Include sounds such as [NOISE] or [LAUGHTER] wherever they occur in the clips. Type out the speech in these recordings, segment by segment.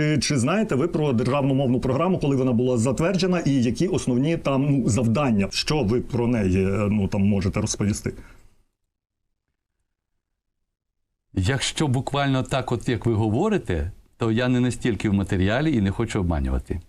Е, Чи знаєте ви про державну мовну програму, коли вона була затверджена, і які основні там ну завдання? Що ви про неї е, ну там можете розповісти? Якщо буквально так, от як ви говорите, то я не настільки в матеріалі і не хочу обманювати.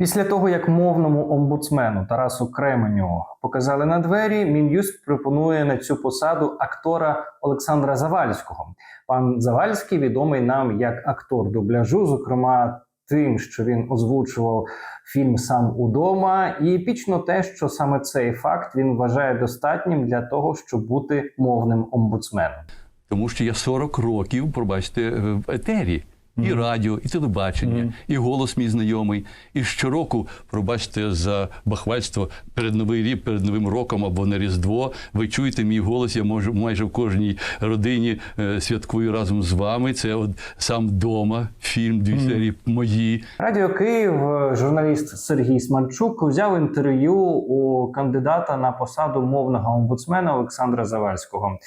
Після того, як мовному омбудсмену Тарасу Кременю показали на двері, Мін'юст пропонує на цю посаду актора Олександра Завальського. Пан Завальський відомий нам як актор дубляжу, зокрема тим, що він озвучував фільм Сам удома, і епічно те, що саме цей факт він вважає достатнім для того, щоб бути мовним омбудсменом. Тому що я 40 років, пробачте, в етері. І радіо, і телебачення, і голос мій знайомий. І щороку, пробачте за бахвальство перед новий рік, перед новим роком або на Різдво. Ви чуєте мій голос. Я можу майже в кожній родині е, святкую разом з вами. Це от сам вдома, фільм, дві серії мої. Радіо Київ, е, журналіст Сергій Смальчук взяв інтерв'ю у кандидата на посаду мовного омбудсмена Олександра Завальського.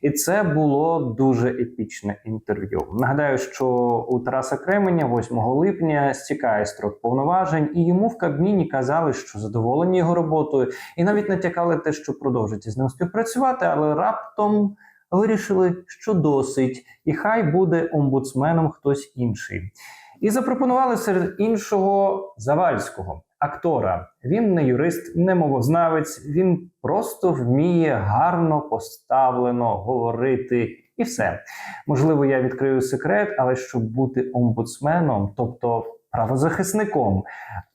І це було дуже епічне інтерв'ю. Нагадаю, що у Тараса Кременя 8 липня стікає строк повноважень, і йому в Кабміні казали, що задоволені його роботою, і навіть натякали те, що продовжать з ним співпрацювати, але раптом вирішили, що досить, і хай буде омбудсменом хтось інший. І запропонували серед іншого Завальського актора. Він не юрист, не мовознавець, він просто вміє гарно поставлено говорити. І все. Можливо, я відкрию секрет, але щоб бути омбудсменом, тобто правозахисником,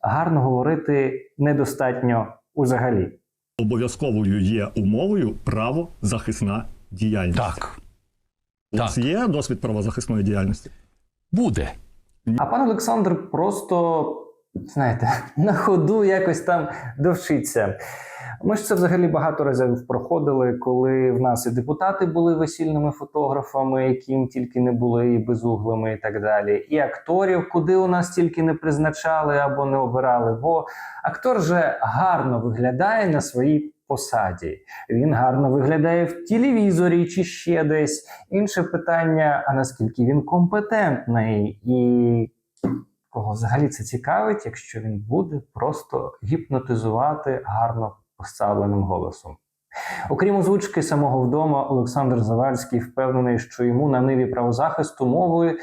гарно говорити недостатньо взагалі. Обов'язковою є умовою правозахисна діяльність. Так, У вас так. є досвід правозахисної діяльності? буде. А пан Олександр просто, знаєте, [LAUGHS] на ходу якось там довчиться. Ми ж це взагалі багато разів проходили, коли в нас і депутати були весільними фотографами, яким тільки не були, і безуглими, і так далі. І акторів, куди у нас тільки не призначали або не обирали. Бо актор же гарно виглядає на своїй посаді. Він гарно виглядає в телевізорі чи ще десь. Інше питання: а наскільки він компетентний і кого взагалі це цікавить, якщо він буде просто гіпнотизувати гарно поставленим голосом. Окрім озвучки самого вдома, Олександр Завальський впевнений, що йому на ниві правозахисту мовою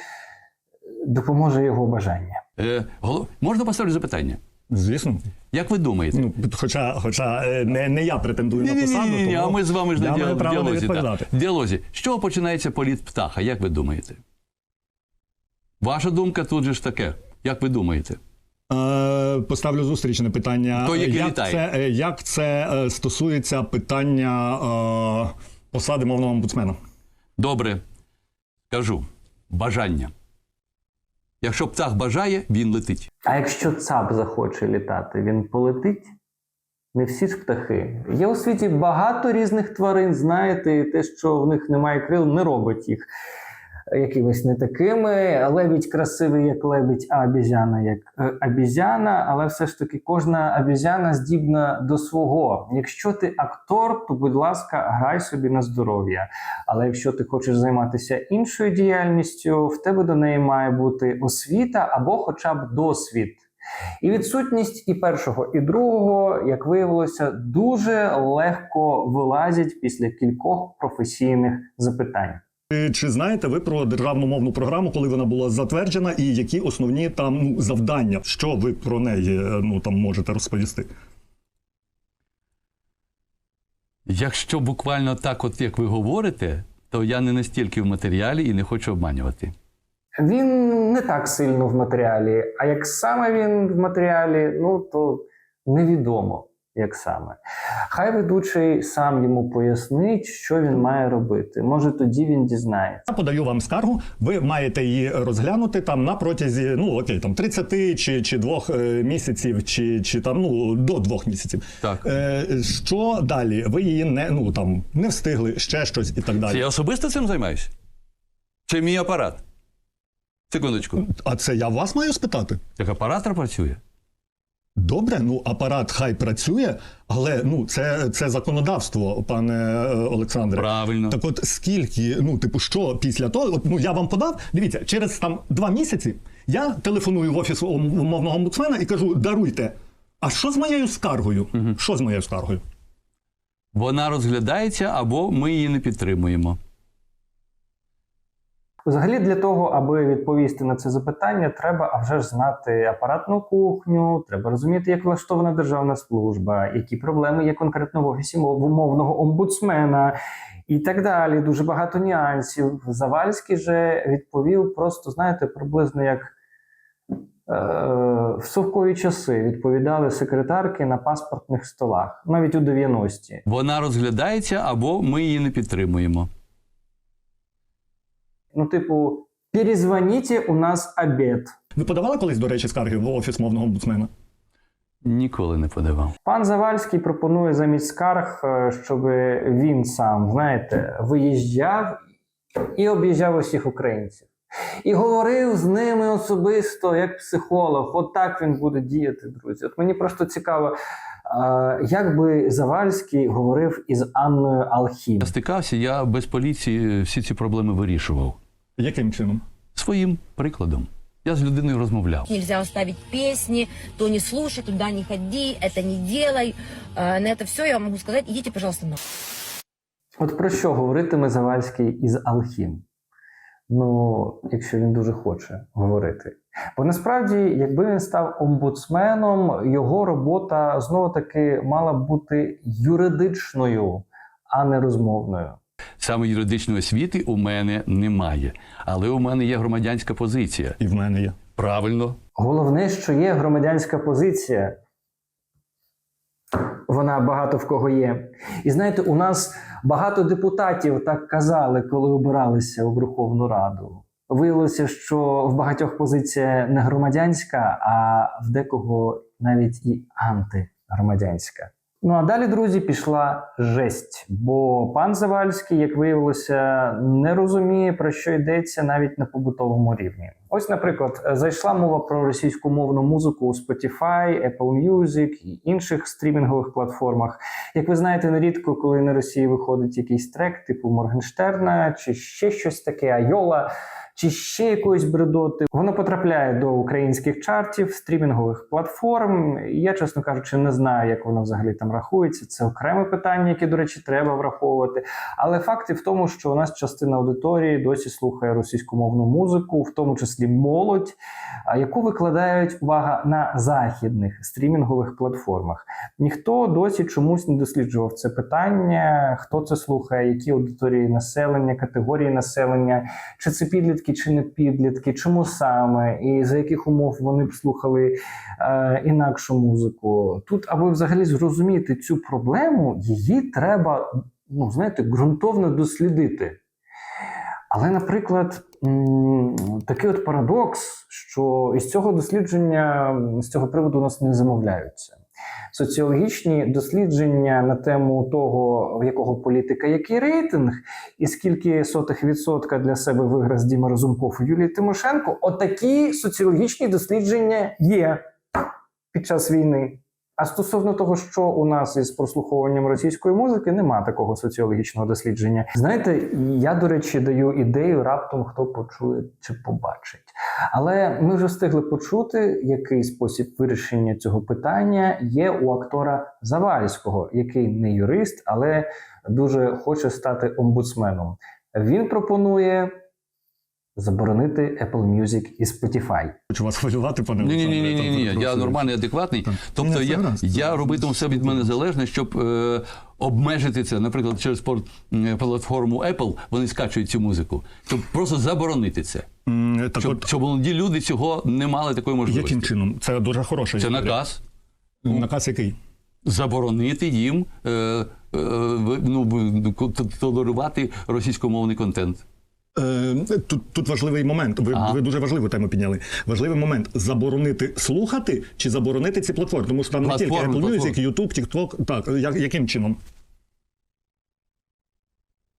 допоможе його бажання. Е, голов- Можна поставити запитання? Звісно. Як ви думаєте? Ну, хоча, хоча е, не, не я претендую на посаду, Ні-ні-ні, тому а ми з вами ж на маю діал- не діалозі. відповідати. так. Діалозі. З чого починається політ птаха? Як ви думаєте? Ваша думка тут же ж таке. Як ви думаєте? Е, Поставлю зустрічне питання. Той, який як, літає. це, е, як це е, стосується питання е, посади мовного омбудсмена? Добре. Кажу. Бажання. Якщо птах бажає, він летить. А якщо цап захоче літати, він полетить? Не всі ж птахи. Є у світі багато різних тварин, знаєте, і те, що в них немає крил, не робить їх якимись не такими. Лебідь красивий, як лебідь, а обізяна як е, обізяна, але все ж таки кожна обізяна здібна до свого. Якщо ти актор, то будь ласка, грай собі на здоров'я. Але якщо ти хочеш займатися іншою діяльністю, в тебе до неї має бути освіта або хоча б досвід. І відсутність і першого, і другого, як виявилося, дуже легко вилазять після кількох професійних запитань. Е, Чи знаєте ви про державну мовну програму, коли вона була затверджена, і які основні там ну, завдання? Що ви про неї е, ну там можете розповісти? Якщо буквально так, от як ви говорите, то я не настільки в матеріалі і не хочу обманювати. Він не так сильно в матеріалі, а як саме він в матеріалі, ну то невідомо, як саме. Хай ведучий сам йому пояснить, що він має робити. Може, тоді він дізнається. Я подаю вам скаргу. Ви маєте її розглянути там на протязі ну окей, там 30 чи, чи двох е, місяців, чи, чи там ну до двох місяців. Так. Е, що далі? Ви її не ну там не встигли, ще щось і так Це далі. я особисто цим займаюся? Це мій апарат. Секундочку. А це я вас маю спитати? Так апарат працює? Добре, ну апарат хай працює, але ну це, це законодавство, пане е, Олександре. Правильно. Так от скільки, ну, типу, що після того, от, ну я вам подав, дивіться, через там два місяці Я телефоную в офіс ом- мовного омбудсмена і кажу: даруйте. А що з моєю скаргою? Що з моєю скаргою? Вона розглядається або ми її не підтримуємо. Взагалі, для того, аби відповісти на це запитання, треба а вже ж знати апаратну кухню, треба розуміти, як влаштована державна служба, які проблеми є конкретно в офісі умовного омбудсмена і так далі. Дуже багато нюансів. Завальський же відповів просто, знаєте, приблизно як. е, В совкові часи відповідали секретарки на паспортних столах, навіть у 90-ті. Вона розглядається або ми її не підтримуємо. Ну, типу, перезвоніть, у нас обід. Ви подавали колись, до речі, скарги в офіс мовного омбудсмена? Ніколи не подавав. Пан Завальський пропонує замість скарг, е, щоб він сам, знаєте, виїжджав і об'їжджав усіх українців. І говорив з ними особисто як психолог. От так він буде діяти, друзі. От мені просто цікаво, е, як би Завальський говорив із Анною Алхім. Я стикався, я без поліції всі ці проблеми вирішував Яким чином? своїм прикладом. Я з людиною розмовляв. Нельзя оставить песни, то не слушай, туда не ходи, это не делай. Э, На это все я могу сказать, идите, пожалуйста, на. От про що говоритиме Завальський із Алхім? Ну, якщо він дуже хоче говорити. Бо насправді, якби він став омбудсменом, його робота знову таки мала б бути юридичною, а не розмовною. Саме юридичної освіти у мене немає, але у мене є громадянська позиція. І в мене є. Правильно, Головне, що є громадянська позиція. Вона багато в кого є. І знаєте, у нас багато депутатів так казали, коли обиралися у Верховну Раду. Виявилося, що в багатьох позиція не громадянська, а в декого навіть і антигромадянська. Ну а далі, друзі, пішла жесть. Бо пан Завальський, як виявилося, не розуміє, про що йдеться навіть на побутовому рівні. Ось, наприклад, зайшла мова про російськомовну музику у Spotify, Apple Music і інших стрімінгових платформах. Як ви знаєте, нерідко, коли на Росії виходить якийсь трек, типу Моргенштерна, чи ще щось таке, Айола, чи ще якоїсь бредоти, воно потрапляє до українських чартів, стрімінгових платформ. Я, чесно кажучи, не знаю, як воно взагалі там рахується. Це окреме питання, яке, до речі, треба враховувати. Але факт і в тому, що у нас частина аудиторії досі слухає російськомовну музику, в тому числі молодь, яку викладають увага на західних стрімінгових платформах. Ніхто досі чомусь не досліджував це питання, хто це слухає, які аудиторії населення, категорії населення, чи це підлітки, чи не підлітки, чому саме, і за яких умов вони б слухали е, інакшу музику. Тут, аби взагалі зрозуміти цю проблему, її треба, ну знаєте, ґрунтовно дослідити. Але, наприклад, такий от парадокс, що із цього дослідження з цього приводу у нас не замовляються. Соціологічні дослідження на тему того, в якого політика який рейтинг, і скільки сотих відсотка для себе виграв Діма Разумков і Юлії Тимошенко, отакі соціологічні дослідження є під час війни. А стосовно того, що у нас із прослуховуванням російської музики, нема такого соціологічного дослідження. Знаєте, я, до речі, даю ідею раптом хто почує чи побачить. Але ми вже встигли почути, який спосіб вирішення цього питання є у актора Завальського, який не юрист, але дуже хоче стати омбудсменом. Він пропонує заборонити Apple Music і Spotify. Хочу вас хвилювати, пане Ні, ні, ні, ні, ні, ні. Я нормальний, адекватний. Так. Тобто Ні, я, гаразд. я робитиму все від мене залежне, щоб е, обмежити це. Наприклад, через порт, платформу Apple вони скачують цю музику. Щоб просто заборонити це. Так Щоб, от, щоб молоді люди цього не мали такої можливості. яким чином? Це дуже хороша Це історія. наказ. Наказ який? Заборонити їм е, е, ну, толерувати російськомовний контент. Е, Тут, тут важливий момент. Ви, Ага. ви дуже важливу тему підняли. Важливий момент заборонити слухати чи заборонити ці платформи. Тому що там не тільки Платформи, Apple Music, платформи. YouTube, TikTok. Так, як, яким чином?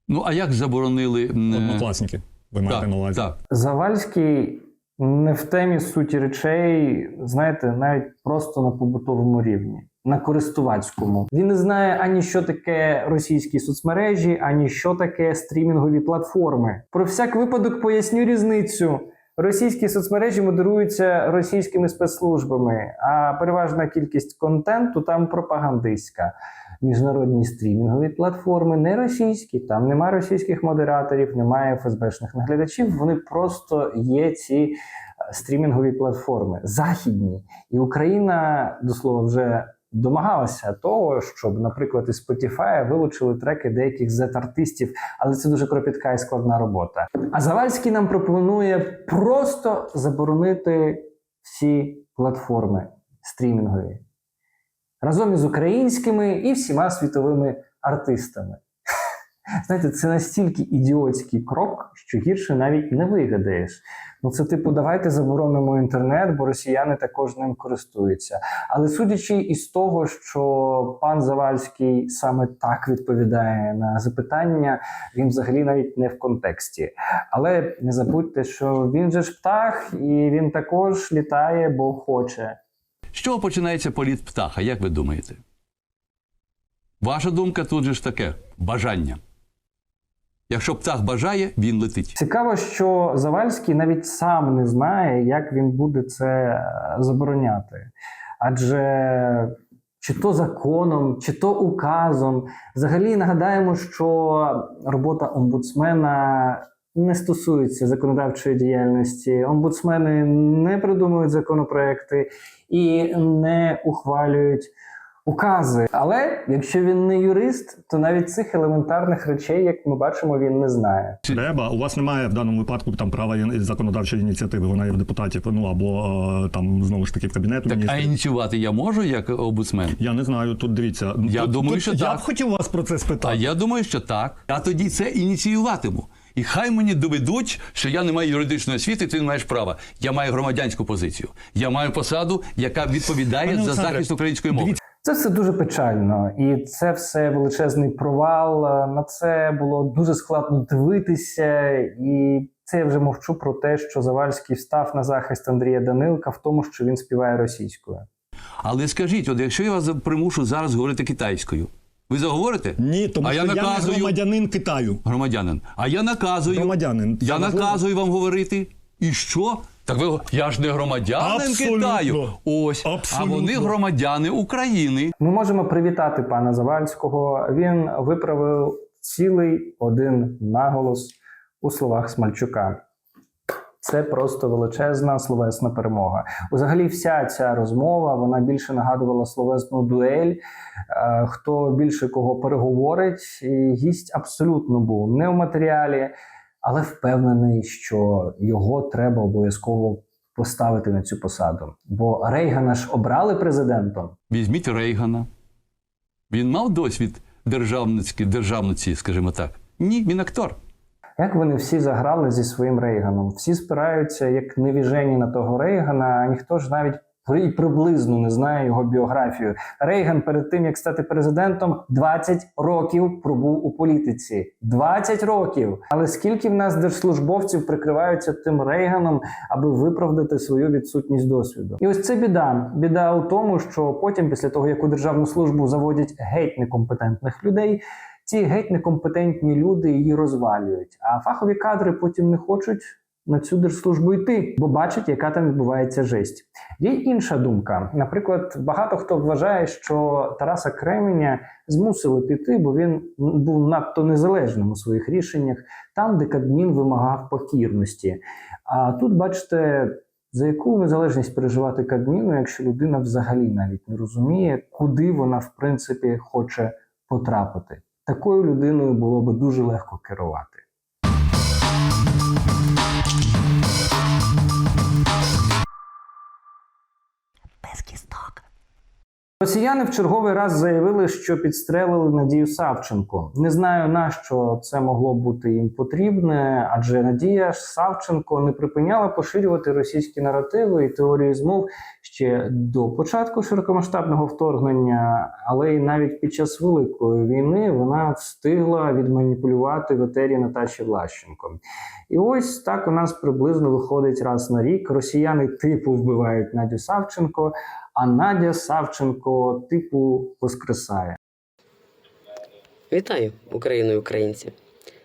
Ну а як заборонили е, Однокласники. Ви маєте на увазі. так. Завальський не в темі суті речей, знаєте, навіть просто на побутовому рівні, на користувацькому. Він не знає ані що таке російські соцмережі, ані що таке стрімінгові платформи. Про всяк випадок поясню різницю. Російські соцмережі модеруються російськими спецслужбами, а переважна кількість контенту там пропагандистська. Міжнародні стрімінгові платформи не російські, там немає російських модераторів, немає ФСБшних наглядачів. Вони просто є ці е, стрімінгові платформи західні. І Україна до слова вже домагалася того, щоб, наприклад, із Spotify вилучили треки деяких зет-артистів, але це дуже кропітка і складна робота. А Завальський нам пропонує просто заборонити всі платформи стрімінгові разом із українськими і всіма світовими артистами. Знаєте, це настільки ідіотський крок, що гірше навіть не вигадаєш. Ну, це типу, давайте заборонимо інтернет, бо росіяни також ним користуються. Але судячи із того, що пан Завальський саме так відповідає на запитання, він взагалі навіть не в контексті. Але не забудьте, що він же ж птах, і він також літає, бо хоче. З чого починається політ птаха, як ви думаєте? Ваша думка тут же ж таке бажання. Якщо птах бажає, він летить. Цікаво, що Завальський навіть сам не знає, як він буде це е, забороняти. Адже чи то законом, чи то указом. Взагалі нагадаємо, що робота омбудсмена не стосується законодавчої діяльності. Омбудсмени не придумують законопроекти і не ухвалюють. Укази, але якщо він не юрист, то навіть цих елементарних речей, як ми бачимо, він не знає. Треба. У вас немає в даному випадку там права законодавчої ініціативи. Вона є в депутатів. Ну або е, там знову ж таки в кабінету Так, а ініціювати я можу як омбудсмен? Я не знаю. Тут дивіться. Я тут, думаю, тут, що я так. б хотів вас про це спитати. А я думаю, що так. Я тоді це ініціюватиму. І хай мені доведуть, що я не маю юридичної освіти, ти не маєш права. Я маю громадянську позицію. Я маю посаду, яка відповідає Пане за Олександре, захист української мови. Це все дуже печально, і це все величезний провал. На це було дуже складно дивитися, і це я вже мовчу про те, що Завальський встав на захист Андрія Данилка в тому, що він співає російською. Але скажіть, от якщо я вас примушу зараз говорити китайською, ви заговорите? Ні, тому а що я я, не громадянин Китаю. громадянин. А я наказую. Громадянин. Це Я наказую вам говорити. І що? Так ви я ж не громадянин Абсолютно. Китаю. Ось. Абсолютно. А вони громадяни України. Ми можемо привітати пана Завальського. Він виправив цілий один наголос у словах Смальчука. Це просто величезна словесна перемога. Взагалі, вся ця розмова вона більше нагадувала словесну дуель. Е, Хто більше кого переговорить, і гість абсолютно був не в матеріалі, але впевнений, що його треба обов'язково поставити на цю посаду. Бо Рейгана ж обрали президентом. Візьміть Рейгана. Він мав досвід державницький, державниці, скажімо так. Ні, він актор. Як вони всі заграли зі своїм Рейганом? Всі спираються як невіжені на того Рейгана, а ніхто ж навіть і приблизно не знає його біографію. Рейган перед тим як стати президентом 20 років пробув у політиці. 20 років. Але скільки в нас держслужбовців прикриваються тим Рейганом, аби виправдати свою відсутність досвіду? І ось це біда. Біда у тому, що потім, після того як у державну службу заводять геть некомпетентних людей. Ці геть некомпетентні люди її розвалюють, а фахові кадри потім не хочуть на цю держслужбу йти, бо бачать, яка там відбувається жесть. Є інша думка. Наприклад, багато хто вважає, що Тараса Кременя змусили піти, бо він був надто незалежним у своїх рішеннях, там, де Кабмін вимагав покірності. А тут, бачите, за яку незалежність переживати Кабміну, якщо людина взагалі навіть не розуміє, куди вона в принципі хоче потрапити. Такою людиною було би дуже легко керувати. Росіяни в черговий раз заявили, що підстрелили Надію Савченко. Не знаю на що це могло бути їм потрібне, адже Надія Савченко не припиняла поширювати російські наративи і теорії змов ще до початку широкомасштабного вторгнення, але й навіть під час великої війни вона встигла відманіпулювати в етері Наташі Влащенко. І ось так у нас приблизно виходить раз на рік. Росіяни типу вбивають Надю Савченко, а Надя Савченко типу воскресає. Вітаю, Україну і українці!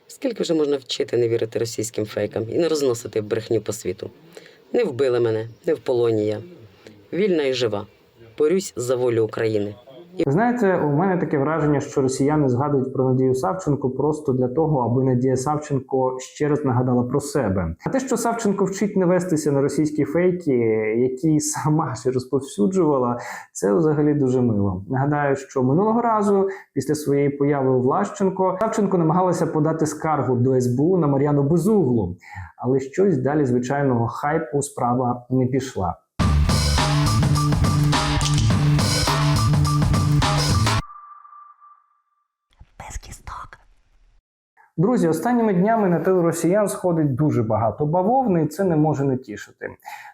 Скільки вже можна вчити не вірити російським фейкам і не розносити брехню по світу? Не вбили мене, не в полоні я. Вільна і жива. Борюсь за волю України. Ви знаєте, у мене таке враження, що росіяни згадують про Надію Савченко просто для того, аби Надія Савченко ще раз нагадала про себе. А те, що Савченко вчить не вестися на російські фейки, які [LAUGHS] сама ж розповсюджувала, це взагалі дуже мило. Нагадаю, що минулого разу, після своєї появи у Влащенко, Савченко намагалася подати скаргу до СБУ на Мар'яну Безуглу, але щось далі звичайного хайпу справа не пішла. Друзі, останніми днями на тил росіян сходить дуже багато бавовни, і це не може не тішити.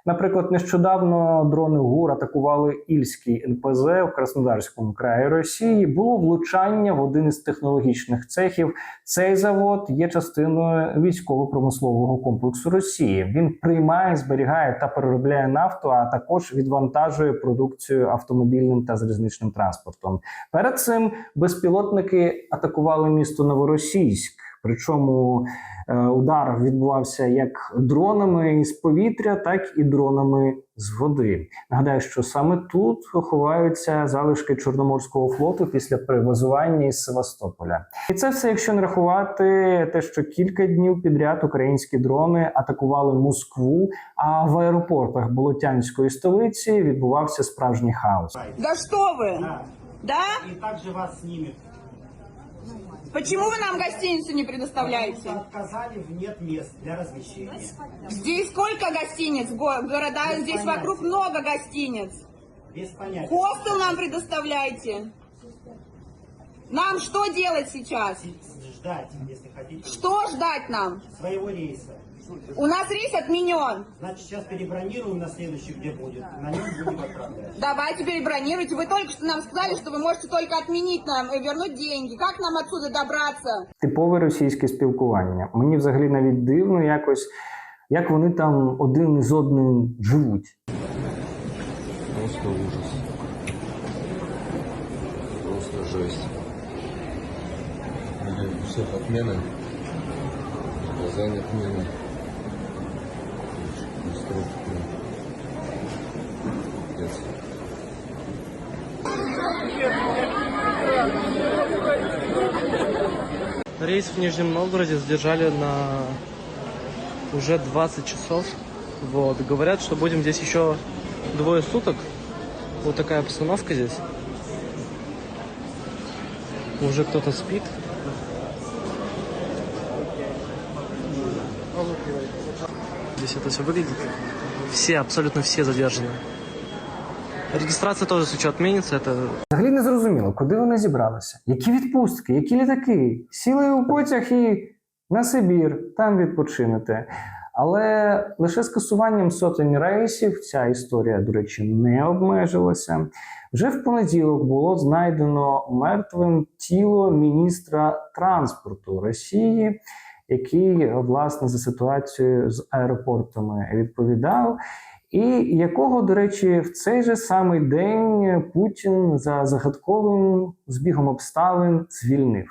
Наприклад, нещодавно дрони ГУР атакували Ільський НПЗ в Краснодарському краї Росії. Було влучання в один із технологічних цехів. Цей завод є частиною військово-промислового комплексу Росії. Він приймає, зберігає та переробляє нафту, а також відвантажує продукцію автомобільним та залізничним транспортом. Перед цим безпілотники атакували місто Новоросійськ. Причому е, удар відбувався як дронами із повітря, так і дронами з води. Нагадаю, що саме тут ховаються залишки Чорноморського флоту після перевозування із Севастополя. І це все, якщо не рахувати те, що кілька днів підряд українські дрони атакували Москву, а в аеропортах Болотянської столиці відбувався справжній хаос. Да что вы? Да? И также вас снимет. Почему вы нам гостиницу не предоставляете? Отказали в нет мест для размещения. Здесь сколько гостиниц? Го- Города, здесь вокруг много гостиниц. Без понятия. Хостел нам предоставляйте. Нам что делать сейчас? Ждать, если хотите, Что ждать нам? своего рейса. У нас рейс отменен. Значит, сейчас перебронируем на следующий, где будет. На нем будем отправлять. Давайте перебронируйте. Вы только что нам сказали, что вы можете только отменить нам и вернуть деньги. Как нам отсюда добраться? типове російське спілкування. Мені взагалі навіть дивно якось, як вони там один із одним живуть. Просто ужас. Просто жесть. Или у всех отмены. Казань отмена. Рейс в Нижнем Новгороде задержали на уже 20 часов. Вот. Говорят, что будем здесь еще двое суток. Вот такая обстановка здесь. Уже кто-то спит. Здесь это все выглядит. Все, абсолютно все задержаны. Регистрация тоже, если что, отменится, это Взагалі не зрозуміло, куди вони зібралися, які відпустки, які літаки. Сіли у потяг і на Сибір, там відпочинете. Але лише скасуванням сотень рейсів ця історія, до речі, не обмежилася. Вже в понеділок було знайдено мертвим тіло міністра транспорту Росії, який власне за ситуацією з аеропортами відповідав. І якого, до речі, в цей же самий день Путін за загадковим збігом обставин звільнив.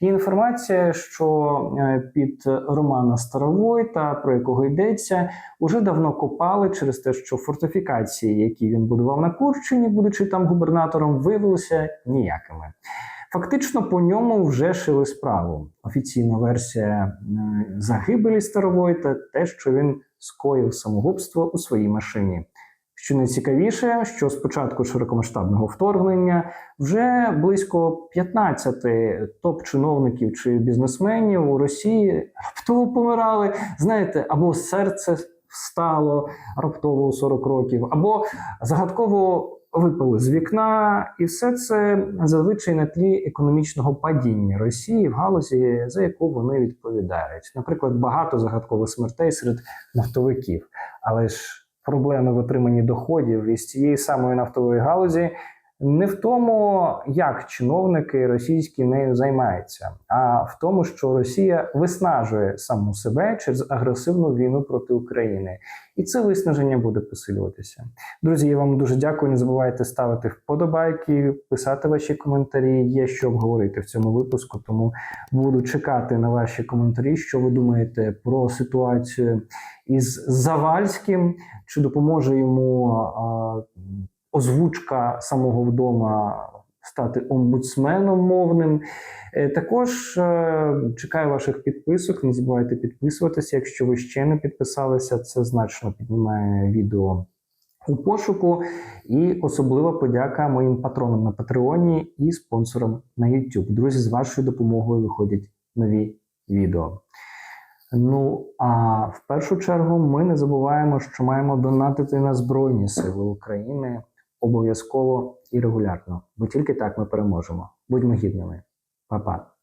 Є інформація, що е, під Романа Старовойта, про якого йдеться, уже давно копали через те, що фортифікації, які він будував на Курщині, будучи там губернатором, виявилися ніякими. Фактично по ньому вже шили справу. Офіційна версія е, загибелі Старовойта те, що він скоїв самогубство у своїй машині. Що найцікавіше, що з початку широкомасштабного вторгнення вже близько 15 топ-чиновників чи бізнесменів у Росії раптово помирали. Знаєте, або серце встало раптово у 40 років, або загадково випали з вікна, і все це зазвичай на тлі економічного падіння Росії в галузі, за яку вони відповідають. Наприклад, багато загадкових смертей серед нафтовиків, але ж проблеми в отриманні доходів із цієї самої нафтової галузі Не в тому, як чиновники російські нею займаються, а в тому, що Росія виснажує саму себе через агресивну війну проти України, і це виснаження буде посилюватися. Друзі, я вам дуже дякую. Не забувайте ставити вподобайки, писати ваші коментарі. Є що обговорити в цьому випуску. Тому буду чекати на ваші коментарі, що ви думаєте про ситуацію із Завальським, чи допоможе йому озвучка самого вдома стати омбудсменом мовним. Е, Також е, чекаю ваших підписок. Не забувайте підписуватися. Якщо ви ще не підписалися, це значно піднімає відео у пошуку. І особлива подяка моїм патронам на Патреоні і спонсорам на YouTube. Друзі, з вашою допомогою виходять нові відео. Ну а в першу чергу ми не забуваємо, що маємо донатити на Збройні Сили України обов'язково і регулярно, бо тільки так ми переможемо. Будьмо гідними. Па-па.